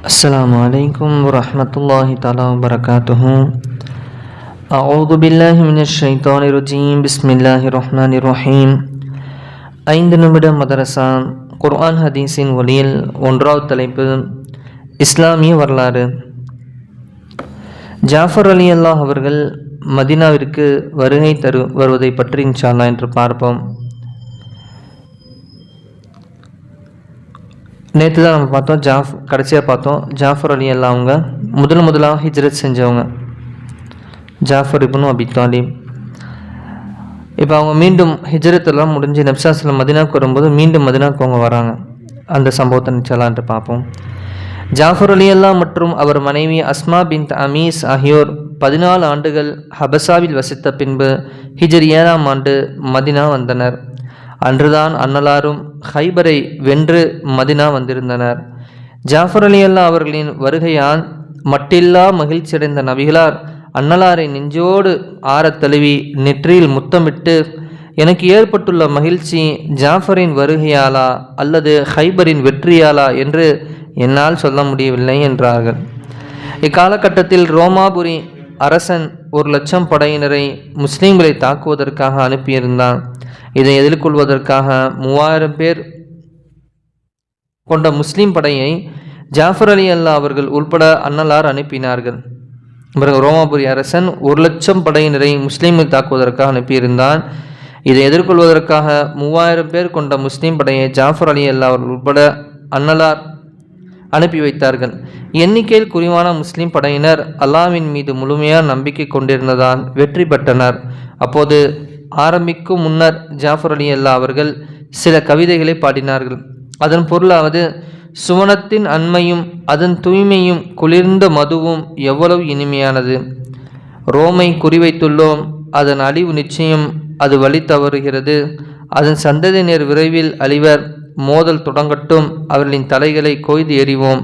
السلام عليكم ورحمة الله تعالى وبركاته أعوذ بالله من الشيطان الرجيم بسم الله الرحمن الرحيم ஐந்து நிமிட மதரசா குர்ஆன் ஹதீஸின் ஒளியில் ஒன்றாவது தலைப்பு இஸ்லாமிய வரலாறு ஜாஃபர் அலி அல்லாஹ் அவர்கள் மதினாவிற்கு வருகை தரு வருவதை பற்றி இன்ஷால்லா என்று பார்ப்போம் நேற்று தான் நம்ம பார்த்தோம் ஜாஃப் கடைசியாக பார்த்தோம் ஜாஃபர் அலி அல்லா அவங்க முதல் முதலாக ஹிஜ்ரத் செஞ்சவங்க. ஜாஃபர் இப்னு அபி தாலிப். இப்போ அவங்க மீண்டும் ஹிஜ்ரத்தெல்லாம் முடிஞ்சு நெப்சாசில் மதினாவுக்கு வரும்போது மீண்டும் மதினாவுக்கு அவங்க வராங்க. அந்த சம்பவத்தை நிச்சலான்ட்டு பார்ப்போம். ஜாஃபர் அலி அல்லா மற்றும் அவர் மனைவி அஸ்மா பின் அமீஸ் ஆகியோர் பதினாலு ஆண்டுகள் ஹபசாவில் வசித்த பின்பு ஹிஜர் ஏழாம் ஆண்டு மதினா வந்தனர். அன்றுதான் அன்னலாரும் ஹைபரை வென்று மதினா வந்திருந்தனர். ஜாஃபர் அலி அல்லா அவர்களின் வருகையால் மட்டில்லா மகிழ்ச்சியடைந்த நபிகளார் அன்னலாரை நெஞ்சோடு ஆறத் தழுவி நெற்றியில் முத்தமிட்டு எனக்கு ஏற்பட்டுள்ள மகிழ்ச்சி ஜாஃபரின் வருகையாலா அல்லது ஹைபரின் வெற்றியாலா என்று என்னால் சொல்ல முடியவில்லை என்றார்கள். இக்காலகட்டத்தில் ரோமாபுரி அரசன் ஒரு லட்சம் படையினரை முஸ்லீம்களை தாக்குவதற்காக அனுப்பியிருந்தான். இதை எதிர்கொள்வதற்காக மூவாயிரம் பேர் கொண்ட முஸ்லீம் படையை ஜாஃபர் அலி அல்லா அவர்கள் உள்பட அன்னலார் அனுப்பினார்கள். பிறகு ரோமாபுரி அரசன் ஒரு லட்சம் படையினரை முஸ்லீமை தாக்குவதற்காக அனுப்பியிருந்தான். இதை எதிர்கொள்வதற்காக மூவாயிரம் பேர் கொண்ட முஸ்லீம் படையை ஜாஃபர் அலி அல்லா அவர்கள் உட்பட அன்னலார் அனுப்பி வைத்தார்கள். எண்ணிக்கையில் குறிவான முஸ்லீம் படையினர் அல்லாவின் மீது முழுமையாக நம்பிக்கை கொண்டிருந்ததால் வெற்றி பெற்றனர். அப்போது ஆரம்பிக்கும் முன்னர் ஜாஃபர் அலி அல்லா அவர்கள் சில கவிதைகளை பாடினார்கள். அதன் பொருளாவது சுவனத்தின் அண்மையும் அதன் தூய்மையும் குளிர்ந்த மதுவும் எவ்வளவு இனிமையானது. ரோமை குறிவைத்துள்ளோம் அதன் அழிவு நிச்சயம் அது வழி தவறுகிறது. அதன் சந்ததியினர் விரைவில் அழிவர் மோதல் தொடங்கட்டும் அவர்களின் தலைகளை கொய்து எறிவோம்.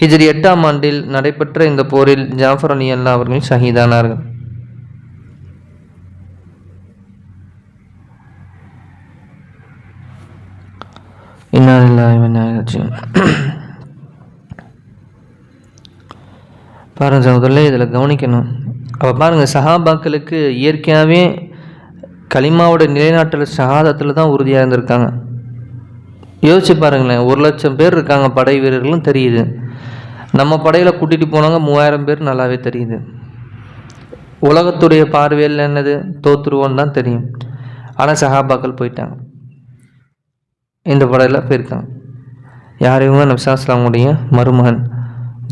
ஹிஜ்ரி எட்டாம் ஆண்டில் நடைபெற்ற இந்த போரில் ஜாஃபர் அலி அல்லா அவர்கள் ஷஹீதானார்கள். பாருங்க முதல்ல இதில் கவனிக்கணும். அப்போ பாருங்கள் சஹாபாக்களுக்கு இயற்கையாகவே களிமாவோட நிலைநாட்டல் ஷஹாதத்தில் தான் உறுதியாக இருந்திருக்காங்க. யோசிச்சு பாருங்களேன் ஒரு லட்சம் பேர் இருக்காங்க படை வீரர்களும் தெரியுது. நம்ம படையில் கூட்டிகிட்டு போனவங்க மூவாயிரம் பேர் நல்லாவே தெரியுது. உலகத்துடைய பார்வையில் என்னது? தோத்துருவோன்னு தான் தெரியும். ஆனால் சஹாபாக்கள் போயிட்டாங்க. இந்த படையில் போயிருக்காங்க. யார் இவங்க? நப்சாஸ்லாமுடைய மருமகன்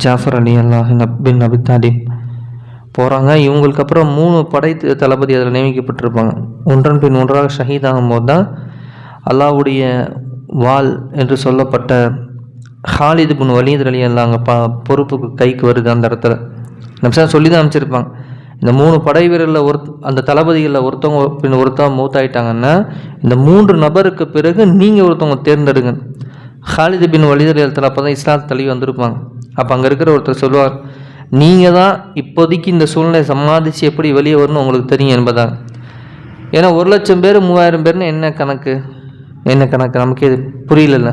ஜாஃபர் அலி அல்லாஹ் பின் நபி தாலிப். போகிறாங்க இவங்களுக்கு அப்புறம் மூணு படை தளபதி அதில் நியமிக்கப்பட்டிருப்பாங்க. ஒன்றன் பின் ஒன்றாக ஷஹீத் ஆகும்போது தான் அல்லாவுடைய வால் என்று சொல்லப்பட்ட ஹாலிது பின் வலீத் அலி அல்லா அங்கே பா பொறுப்புக்கு கைக்கு வருது அந்த இடத்துல. நம்சா சொல்லி தான் அமைச்சிருப்பாங்க இந்த மூணு படை வீரரில் ஒரு அந்த தளபதிகளில் ஒருத்தவங்க பின் ஒருத்தவங்க மூத்தாயிட்டாங்கன்னா இந்த மூன்று நபருக்கு பிறகு நீங்கள் ஒருத்தவங்க தேர்ந்தெடுங்க. ஹாலிது பின் வலிதல் அப்போ தான் இஸ்லாத் தள்ளி வந்திருப்பாங்க. அப்போ அங்கே இருக்கிற ஒருத்தர் சொல்லுவார் நீங்கள் தான் இப்போதைக்கு இந்த சூழ்நிலை சமாளித்து எப்படி வெளியே வரணும் உங்களுக்கு தெரியும் என்பதாக ஏன்னா ஒரு லட்சம் பேர் மூவாயிரம் பேர்னு என்ன கணக்கு? என்ன கணக்கு? நமக்கு இது புரியலல்ல.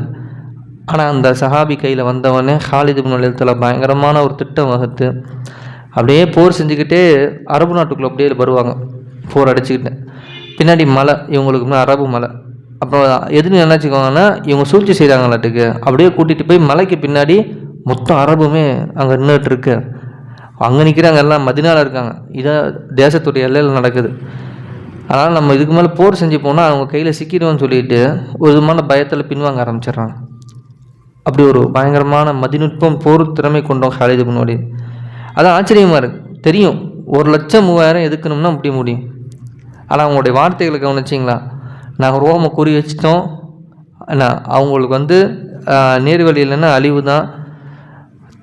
ஆனால் அந்த சஹாபி கையில் வந்தவொடனே ஹாலிது பின் வலிதத்தில் பயங்கரமான ஒரு திட்டம் வகுத்து அப்படியே போர் செஞ்சுக்கிட்டே அரபு நாட்டுக்குள்ளே அப்படியே வருவாங்க. போர் அடிச்சுக்கிட்டு. பின்னாடி மலை இவங்களுக்கு அரபு மலை. அப்புறம் எதுன்னு நினச்சிக்கோங்கன்னா இவங்க சூழ்ச்சி செய்கிறாங்களாட்டுக்கு அப்படியே கூட்டிகிட்டு போய் மலைக்கு பின்னாடி மொத்தம் அரபுமே அங்கே நின்றுட்டுருக்கு அங்கே நிற்கிறாங்க எல்லாம் மதினாவில் இருக்காங்க. இதான் தேசத்துடைய எல்லையில் நடக்குது. அதனால் நம்ம இதுக்கு மேலே போர் செஞ்சு போனால் அவங்க கையில் சிக்கிடுவோம்னு சொல்லிட்டு ஒரு விதமான பயத்தில் பின்வாங்க ஆரம்பிச்சிடுறாங்க. அப்படி ஒரு பயங்கரமான மதிநுட்பம் போர் திறமை கொண்டோம் ஹாலிது முன்னாடி அது ஆச்சரியமாக இருக்குது தெரியும். ஒரு லட்சம் மூவாயிரம் எதுக்கணும்னா அப்படி முடியும். ஆனால் அவங்களுடைய வார்த்தைகளை கவனிச்சிங்களா? நாங்கள் ரோமை குறி வச்சிட்டோம். என்ன அவங்களுக்கு வந்து நேர்வழி இல்லைன்னா அழிவு தான்.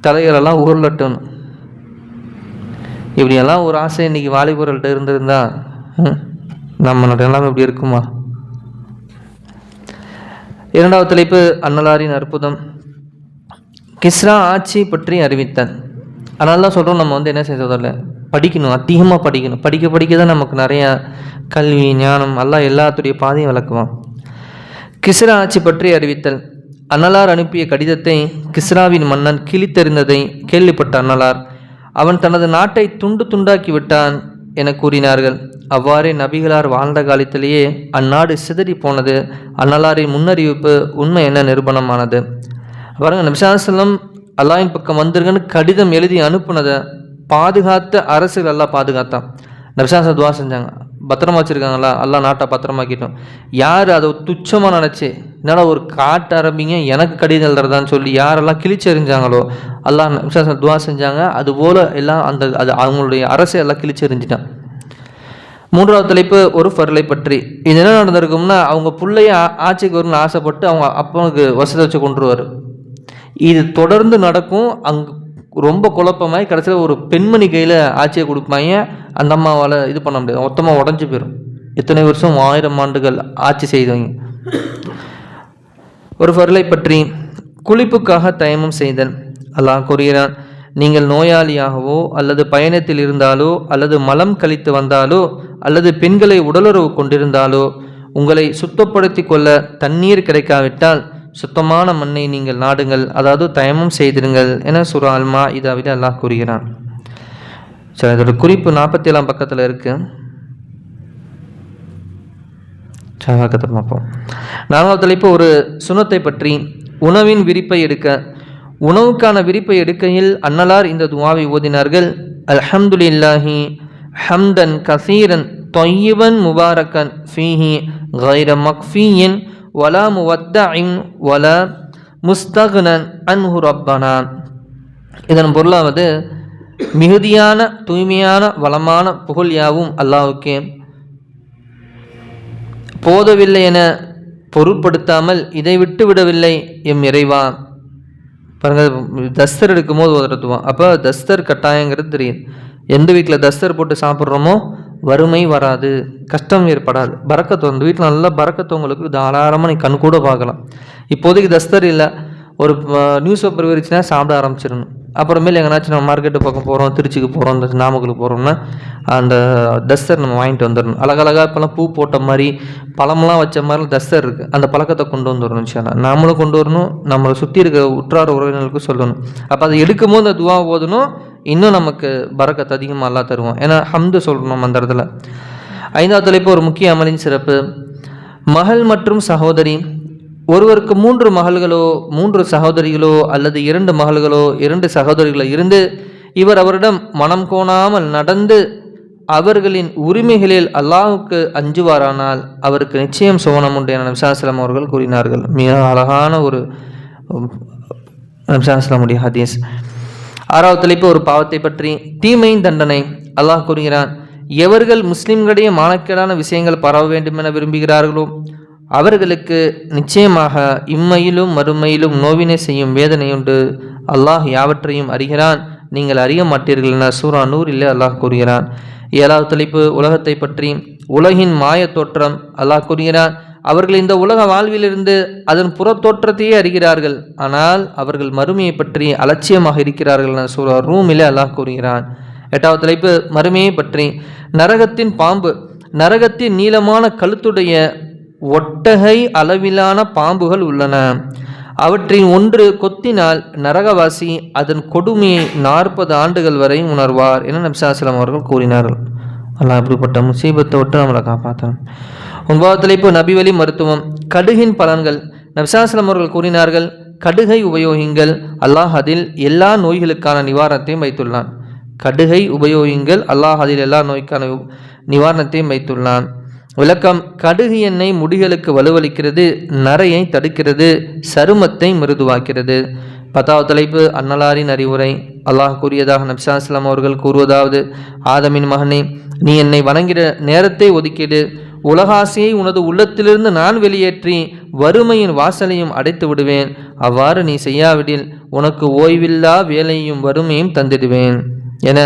தலைகளெல்லாம் உருளட்டணும் இப்படியெல்லாம் ஒரு ஆசை இன்றைக்கி வாலிபர்கள்ட்ட இருந்திருந்தா நம்மளோட எல்லாம் இப்படி இருக்குமா? இரண்டாவது தலைப்பு அன்னலாரின் அற்புதம். கிஸ்ரா ஆட்சி பற்றி அறிவித்தான் அதனால தான் சொல்கிறோம் நம்ம வந்து என்ன செய்யறதில்ல படிக்கணும் அதிகமாக படிக்கணும். படிக்க படிக்க தான் நமக்கு நிறையா கல்வி ஞானம் எல்லாம் எல்லாத்துடைய பாதையும் விளக்குவான். கிஸ்ரா ஆட்சி பற்றி அறிவித்தல். அன்னலார் அனுப்பிய கடிதத்தை கிஸ்ராவின் மன்னன் கிழித்தெறிந்ததை கேள்விப்பட்ட அன்னலார் அவன் தனது நாட்டை துண்டு துண்டாக்கி விட்டான் என கூறினார்கள். அவ்வாறே நபிகளார் வாழ்ந்த காலத்திலேயே அந்நாடு சிதறி போனது அன்னலாரின் முன்னறிவிப்பு உண்மை என்ன நிரூபணமானது. பாருங்கள் நபிசாசலம் அல்லாஹின் பக்கம் வந்துருங்கன்னு கடிதம் எழுதி அனுப்புனதை பாதுகாத்த அரசுகள் எல்லாம் பாதுகாத்தான். நபிசாசம் துவா செஞ்சாங்க. பத்திரமா வச்சுருக்காங்களா எல்லாம் நாட்டை பத்திரமாக்கிட்டோம். யார் அதை துச்சமாக நினச்சி என்னால் ஒரு காட்டு ஆரம்பிங்க எனக்கு கடிதம் எழுதுறதான்னு சொல்லி யாரெல்லாம் கிழிச்செறிஞ்சாங்களோ எல்லாம் நபிசாசம் துவா செஞ்சாங்க. அதுபோல் எல்லாம் அந்த அது அவங்களுடைய அரசை எல்லாம் கிழிச்செறிஞ்சிட்டான். மூன்றாவது தலைப்பு ஒரு ஃபர்லை பற்றி. இது என்ன நடந்திருக்கும்னா அவங்க பிள்ளைய ஆட்சிக்கு வரும்னு ஆசைப்பட்டு அவங்க அப்பனுக்கு வசதி வச்சு கொண்டுருவார். இது தொடர்ந்து நடக்கும். அங்கே ரொம்ப குழப்பமாய் கடைசியில் ஒரு பெண்மணி கையில் ஆட்சியை கொடுப்பாங்க. அந்த அம்மாவால் இது பண்ண முடியாது. மொத்தமாக உடஞ்சி போயிடும் எத்தனை வருஷம்? ஆயிரம் ஆண்டுகள் ஆட்சி செய்தவங்க. ஒரு பொருளை பற்றி குளிப்புக்காக தயமம் செய்தல் அல்லாஹ் கூறுகிறான் நீங்கள் நோயாளியாகவோ அல்லது பயணத்தில் இருந்தாலோ அல்லது மலம் கழித்து வந்தாலோ அல்லது பெண்களை உடலுறவு கொண்டிருந்தாலோ உங்களை சுத்தப்படுத்தி கொள்ள தண்ணீர் கிடைக்காவிட்டால் சுத்தமான மண்ணை நீங்கள் நாடுங்கள் அதாவது தயமும் செய்திருங்கள் என சுரா அல்மா இதாவில் அல்லாஹ் கூறுகிறான். சரி அதோட குறிப்பு நாற்பத்தி ஏழாம் பக்கத்தில் இருக்குது சகாக்கத்தை பார்ப்போம். நான்காவது தலைப்பு ஒரு சுனத்தை பற்றி உணவின் விரிப்பை எடுக்க. உணவுக்கான விரிப்பை எடுக்கையில் அன்னலார் இந்த துவாவை ஓதினார்கள். அல்ஹம்துலில்லாஹி ஹம்தன் கசீரன் தொய்யவன் முபாரக்கன் ஃபீஹி கைர மக்ஃபீயின் ஒலா முவத்தஇன் ஒல முஸ்தகுனன் அன்ஹு ரப்பனா இதன் பொருளாவது மிகுதியான தூய்மையான வளமான புகழ் யாவும் அல்லாஹ்வுக்கே போதவில்லை என பொருட்படுத்தாமல் இதை விட்டு விடவில்லை எம் இறைவா. பாருங்க தஸ்தர் எடுக்கும்போது ஓதுறதுவான் அப்போ தஸ்தர் கட்டாயங்கிறது தெரியும். எந்த வீட்டில் தஸ்தர் போட்டு சாப்பிட்றோமோ வறுமை வராது கஷ்டம் ஏற்படாது. பறக்கத்து அந்த வீட்டில் நல்ல பறக்கத்து உங்களுக்கு தாராளமாக நீ கண் கூட பார்க்கலாம். இப்போதைக்கு தஸ்தர் இல்லை ஒரு நியூஸ் பேப்பர் விரிச்சுன்னா சாப்பிட ஆரம்பிச்சிடணும். அப்புறமேல் எங்கேனாச்சும் நம்ம மார்க்கெட்டு பக்கம் போகிறோம் திருச்சிக்கு போகிறோம் இந்த நாமக்கலுக்கு போகிறோம்னா அந்த டஸ்டர் நம்ம வாங்கிட்டு வந்துடணும். அழகழகாக இப்போலாம் பூ போட்ட மாதிரி பழம்லாம் வச்ச மாதிரி டஸ்டர் இருக்குது அந்த பழக்கத்தை கொண்டு வந்துடணும் இன்ஷால்லா நாமளும் கொண்டு வரணும் நம்மளை சுற்றி இருக்க உற்றார உறவினர்களுக்கும் சொல்லணும். அப்போ அதை எடுக்கும் போது அந்த துவா ஓதணும் இன்னும் நமக்கு பறக்கத்து அதிகமாக அல்லா தருவோம் ஏன்னா ஹம்து சொல்கிறோம் அந்த இடத்துல. ஐந்தாவது தலைப்பு ஒரு முக்கிய அமலின் சிறப்பு. மகள் மற்றும் சகோதரி ஒருவருக்கு மூன்று மகள்களோ மூன்று சகோதரிகளோ அல்லது இரண்டு மகள்களோ இரண்டு சகோதரிகளோ இருந்து இவர் அவரிடம் மனம் கோணாமல் நடந்து அவர்களின் உரிமைகளில் அல்லாஹுக்கு அஞ்சுவாரானால் அவருக்கு நிச்சயம் சோனம் உண்டு என நம்சாஸ்லாம் அவர்கள் கூறினார்கள். மிக அழகான ஒரு நம்சாஸ்லாமுடைய ஹதீஸ். ஆறாவது தலைப்பு ஒரு பாவத்தை பற்றி. தீமையின் தண்டனை. அல்லாஹ் கூறுகிறான் எவர்கள் முஸ்லிம்களிடையே மானக்கேடான விஷயங்கள் பரவ வேண்டும் என விரும்புகிறார்களோ அவர்களுக்கு நிச்சயமாக இம்மையிலும் மறுமையிலும் நோவினை செய்யும் வேதனையுண்டு அல்லாஹ் யாவற்றையும் அறிகிறான் நீங்கள் அறிய மாட்டீர்கள் என சூரா நூறிலே அல்லாஹ் கூறுகிறான். ஏழாவது தலைப்பு உலகத்தை பற்றி. உலகின் மாயத் தோற்றம் அல்லாஹ் கூறுகிறான் அவர்கள் இந்த உலக வாழ்விலிருந்து அதன் புறத்தோற்றத்தையே அறிகிறார்கள். ஆனால் அவர்கள் மறுமையை பற்றி அலட்சியமாக இருக்கிறார்கள் என சூரா ரூமிலே அல்லாஹ் கூறுகிறான். எட்டாவது தலைப்பு மறுமையை பற்றி. நரகத்தின் பாம்பு நரகத்தின் நீளமான கழுத்துடைய ஒட்டகை அளவிலான பாம்புகள் உள்ளன. அவற்றின் ஒன்று கொத்தினால் நரகவாசி அதன் கொடுமையை நாற்பது ஆண்டுகள் வரை உணர்வார் என நபிசாஸ்லாம் அவர்கள் கூறினார்கள். அல்லாஹ் அப்படிப்பட்ட முசீபத்தை விட்டு நம்மளை காப்பாற்றணும் ஒன்பதாவது தலைப்பு நபிவழி மருத்துவம் கடுகின் பலன்கள். நபிசாஸ்லம் அவர்கள் கூறினார்கள் கடுகை உபயோகிங்கள். அல்லாஹ் அதில் எல்லா நோய்களுக்கான நிவாரணத்தையும் வைத்துள்ளான். கடுகை உபயோகிங்கள் அல்லாஹ் அதில் எல்லா நோய்க்கான நிவாரணத்தையும் வைத்துள்ளான். விளக்கம் கடுகு எண்ணெய் முடிகளுக்கு வலுவளிக்கிறது நரையை தடுக்கிறது சருமத்தை மிருதுவாக்கிறது. பத்தாவது தலைப்பு அன்னலாரின் அறிவுரை. அல்லாஹ் கூறியதாக நபிசாஸ்லாம் அவர்கள் கூறுவதாவது ஆதமின் மகனே நீ என்னை வணங்கிட நேரத்தை ஒதுக்கிடு. உலகாசையை உனது உள்ளத்திலிருந்து நான் வெளியேற்றி வறுமையின் வாசலையும் அடைத்து விடுவேன். அவ்வாறு நீ செய்யாவிடில் உனக்கு ஓய்வில்லா வேலையும் வறுமையும் தந்திடுவேன். என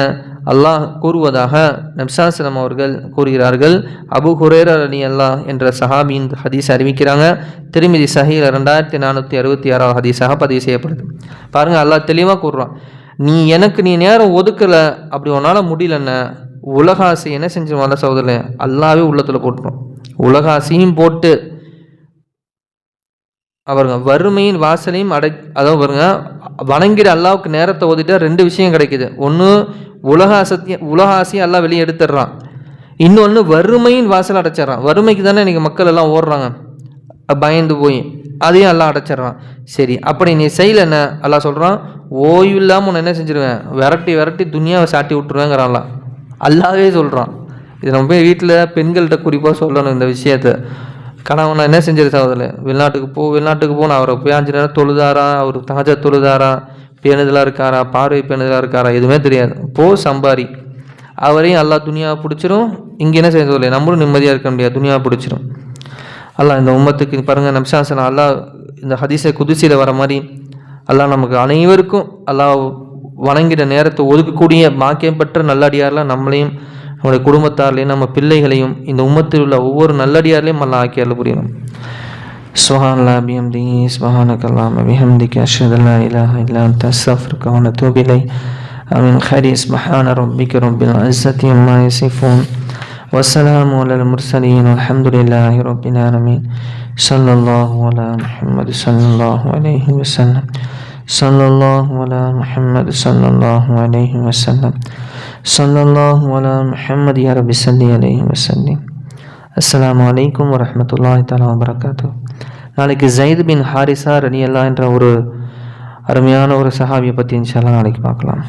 அல்லாஹ் கூறுவதாக நப்சாசலம் அவர்கள் கூறுகிறார்கள். அபு ஹுரேரர் அலி அல்லாஹ் என்ற சஹாபியின் ஹதீஸ் அறிவிக்கிறாங்க. திருமிதி சஹீல் ரெண்டாயிரத்தி நானூற்றி அறுபத்தி ஆறாவது ஹதீஸாக பதிவு செய்யப்படுது. பாருங்கள் அல்லாஹ் தெளிவாக கூறுறான். நீ எனக்கு நீ நேரம் ஒதுக்கலை அப்படி உன்னால் முடியலன்னு உலகாசி என்ன செஞ்சு வல்ல சகோதரன் அல்லாவே உள்ளத்தில் போட்டுரும். உலகாசியும் போட்டு அவருங்க வறுமையின் வாசலையும் அடை அதாவது பாருங்க வணங்கிற அல்லாவுக்கு நேரத்தை ஓதிட்டா ரெண்டு விஷயம் கிடைக்குது. ஒன்று உலக அசத்திய உலக ஆசையை எல்லாம் வெளியே எடுத்துடுறான் இன்னொன்று வறுமையின் வாசல் அடைச்சிட்றான். வறுமைக்கு தானே இன்றைக்கி மக்கள் எல்லாம் ஓடுறாங்க. பயந்து போய் அதையும் எல்லாம் அடைச்சிட்றான். சரி அப்படி நீ செய்யல என்ன எல்லாம் சொல்கிறான் ஓய்வு இல்லாமல் உன்னை என்ன செஞ்சிருவேன்? விரட்டி விரட்டி துணியாவை சாட்டி விட்டுருவேங்கிறான்லாம் அல்லாவே சொல்கிறான் இது நம்ம போய் வீட்டில் பெண்கள்கிட்ட குறிப்பாக சொல்லணும் இந்த விஷயத்த. கணவனை என்ன செஞ்சிரு சகோதரர் வெளிநாட்டுக்கு போ வெளிநாட்டுக்கு போகணும் அவரை போய் அஞ்சு நேரம் தொழுதாரா? அவர் தாஜா தொழுதாரா? பேணுதலாக இருக்காரா? பார்வை பேணுதலாக இருக்காரா? எதுவுமே தெரியாது. போ சம்பாரி. அவரையும் எல்லா துணியாக பிடிச்சிரும். இங்கே என்ன செய்ய சொல்லலை நம்மளும் நிம்மதியாக இருக்க முடியாது. துணியாக பிடிச்சிரும். அல்லா இந்த உம்மத்துக்கு பாருங்கள் நம்சாசன் அல்லா இந்த ஹதீஸை குதிசையில் வர மாதிரி அல்லா நமக்கு அனைவருக்கும் அல்லா வணங்கிற நேரத்தை ஒதுக்கக்கூடிய பாக்கியம் பெற்ற நல்லடியாரெலாம் நம்மளையும் நம்முடைய குடும்பத்தார்லையும் நம்ம பிள்ளைகளையும் இந்த உம்மத்தில் உள்ள ஒவ்வொரு நல்லடியார்லையும் அல்லா ஆக்கி அருள் புரியணும் سبحان الله بحمده سبحانك اللهم بحمدك أشهد أن لا إله إلا أنت أستغفرك ونتوب إليك آمين خير سبحان ربك رب العزة عما يصفون والسلام على المرسلين والحمد لله رب العالمين صلى الله على محمد صلى الله عليه وسلم صلى الله على محمد صلى الله عليه وسلم صلى الله على محمد يا رب صل عليه وسلم அஸ்லாம் வலைக்கம் வரமத்துல்லாஹி தாலா வபரகாத்து நாளைக்கு ஜயித் பின் ஹாரிசா ரனி அல்லா என்ற ஒரு அருமையான ஒரு சஹாபியை பற்றி இன்ஷால்லாம் நாளைக்கு பார்க்கலாம்